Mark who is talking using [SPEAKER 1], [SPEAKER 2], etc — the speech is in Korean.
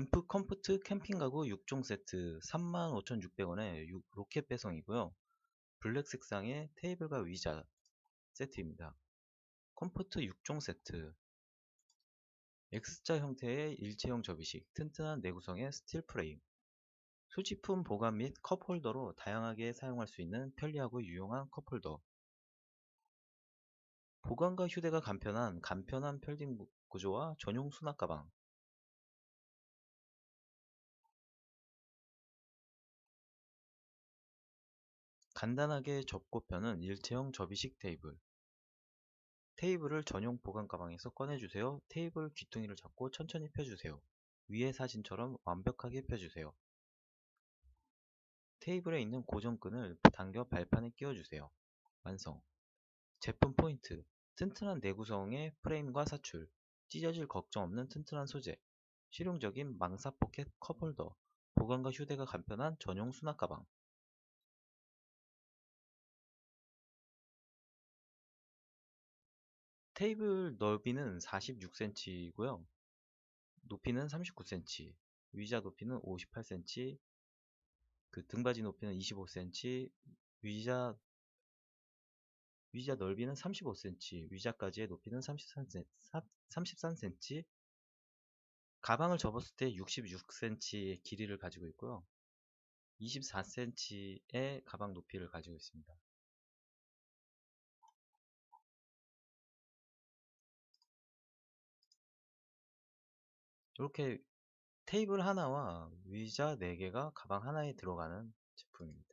[SPEAKER 1] 앰프 컴포트 캠핑 가구 6종 세트 35,600원에 로켓 배송이고요. 블랙 색상의 테이블과 의자 세트입니다. 컴포트 6종 세트 X자 형태의 일체형 접이식 튼튼한 내구성의 스틸 프레임 수지품 보관 및 컵홀더로 다양하게 사용할 수 있는 편리하고 유용한 컵홀더 보관과 휴대가 간편한 간편한 펠딩 구조와 전용 수납 가방 간단하게 접고 펴는 일체형 접이식 테이블 테이블을 전용 보관 가방에서 꺼내주세요. 테이블 귀퉁이를 잡고 천천히 펴주세요. 위의 사진처럼 완벽하게 펴주세요. 테이블에 있는 고정끈을 당겨 발판에 끼워주세요. 완성. 제품 포인트. 튼튼한 내구성의 프레임과 사출. 찢어질 걱정 없는 튼튼한 소재. 실용적인 망사 포켓 컵홀더. 보관과 휴대가 간편한 전용 수납 가방. 테이블 넓이는 46cm이고요. 높이는 39cm, 의자 높이는 58cm, 그 등받이 높이는 25cm, 의자 위자 넓이는 35cm, 위자까지의 높이는 33cm, 33cm, 가방을 접었을 때 66cm의 길이를 가지고 있고요. 24cm의 가방 높이를 가지고 있습니다. 이렇게 테이블 하나와 의자 4개가 가방 하나에 들어가는 제품입니다.